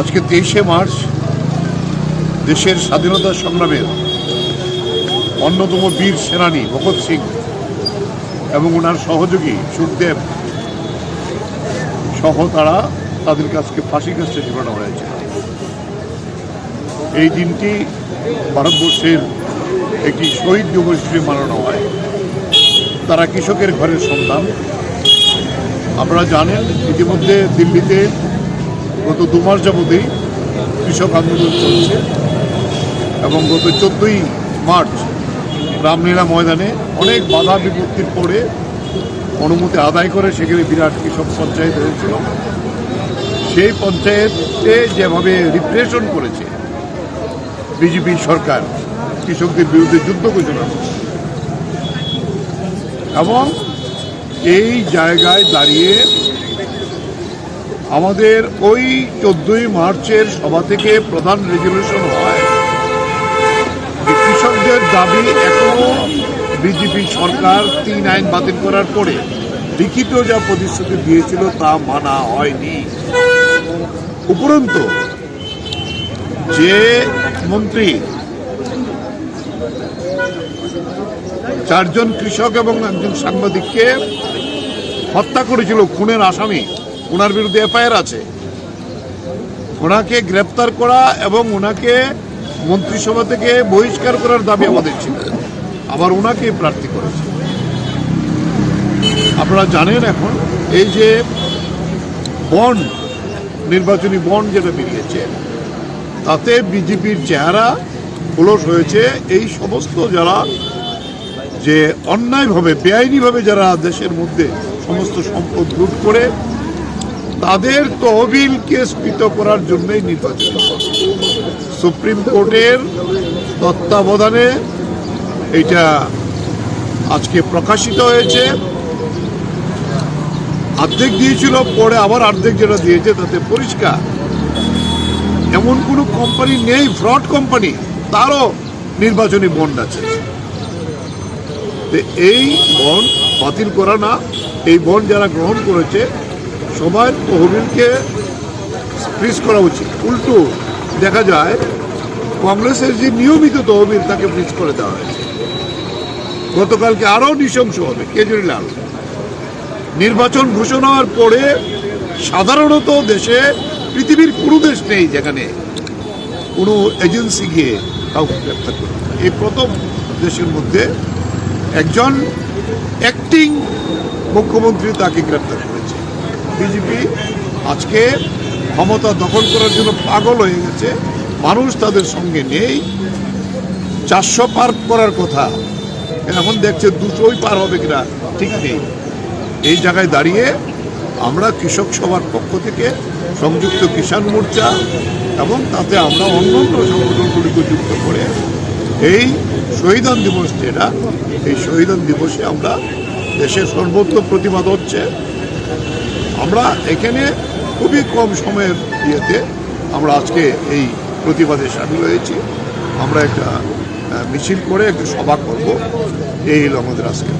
আজকে তেইশে মার্চ, দেশের স্বাধীনতা সংগ্রামের অন্যতম বীর সেনানী ভগৎ সিং এবং ওনার সহযোগী সুখদেব সহ তারা তাদের কাছকে ফাঁসি কাছে ঝুলানো হয়েছে। এই দিনটি ভারতবর্ষের একটি শহীদ দিবস হিসেবে মানানো হয়। তারা কৃষকের ঘরের সন্তান। আপনারা জানেন, ইতিমধ্যে দিল্লিতে গত দু মাস যাবতেই কৃষক আন্দোলন চলছে এবং গত চোদ্দোই মার্চ রামলীলা ময়দানে অনেক বাধা বিপত্তির পরে অনুমতি আদায় করে সেখানে বিরাট কৃষক পঞ্চায়েত হয়েছিল সেই পঞ্চায়েতে যেভাবে রিপ্রেশন করেছে বিজেপি সরকার, কৃষকদের বিরুদ্ধে যুদ্ধ ঘোষণা। এবং এই জায়গায় দাঁড়িয়ে আমাদের ওই চোদ্দই মার্চের সভা থেকে প্রধান রেজলিউশন হয়। কৃষকদের দাবি এখনও বিজেপি সরকার তিন আইন বাতিল করার পরে লিখিত যা প্রতিশ্রুতি দিয়েছিল তা মানা হয়নি। উপরন্তু, যে মন্ত্রী চারজন কৃষক এবং একজন সাংবাদিককে হত্যা করেছিল খুনের আসামি ওনার বিরুদ্ধে এফআইআর আছে। ওনাকে গ্রেপ্তার করা এবং ওনাকে মন্ত্রিসভা থেকে বহিষ্কার করার দাবি আমাদের ছিল। আবার ওনাকে প্রার্থী করেছে। আপনারা জানেন এখন, এই যে বন্ড, নির্বাচনী বন্ড যেটা বেরিয়েছে, তাতে বিজেপির চেহারা খোলস হয়েছে। এই সমস্ত যারা যে অন্যায়ভাবে, বেআইনিভাবে যারা দেশের মধ্যে সমস্ত সম্পদ লুট করে তাদের তহবিলকে স্ফীত করার জন্যই নির্বাচন সুপ্রিম কোর্টের তত্ত্বাবধানে এটা আজকে প্রকাশিত হয়েছে। অর্ধেক দিয়েছিল, পরে আবার অর্ধেক যেটা দিয়েছে তাতে পরিষ্কার। এমন কোনো কোম্পানি নেই ফ্রড কোম্পানি তারও নির্বাচনী বন্ড আছে। এই বন্ড বাতিল করা না, এই বন্ড যারা গ্রহণ করেছে সবার তহবিলকে ফ্রিজ করা উচিত। উল্টো দেখা যায়, কংগ্রেসের যে নিয়মিত তহবিল তাকে ফ্রিজ করে দেওয়া হয়েছে। গতকালকে আরও নৃশংস হবে, কেজরিলাল। নির্বাচন ঘোষণা হওয়ার পরে সাধারণত দেশে পৃথিবীর কোনো দেশ নেই যেখানে কোনো এজেন্সি গিয়ে কাউকে গ্রেপ্তার করে এই প্রথম দেশের মধ্যে একজন অ্যাক্টিং মুখ্যমন্ত্রী তাকে গ্রেপ্তার করেছে। বিজেপি আজকে ক্ষমতা দখল করার জন্য পাগল হয়ে গেছে। মানুষ তাদের সঙ্গে নেই। চারশো পার করার কথা। এখন দেখছে দুশোই পার হবে কিনা ঠিক নেই। এই জায়গায় দাঁড়িয়ে আমরা কৃষক সভার পক্ষ থেকে সংযুক্ত কিষাণ মোর্চা এবং তাতে আমরা অন্য অন্য সংগঠনগুলিকে যুক্ত করে এই শহীদান দিবস যেটা, এই শহীদান দিবসে আমরা দেশের সর্বত্র প্রতিবাদ হচ্ছে। আমরা এখানে খুবই কম সময়ের ইয়েতে আমরা আজকে এই প্রতিবাদে সামিল হয়েছি। আমরা একটা মিছিল করে একটা সভা করব। এই হলো আমাদের আজকে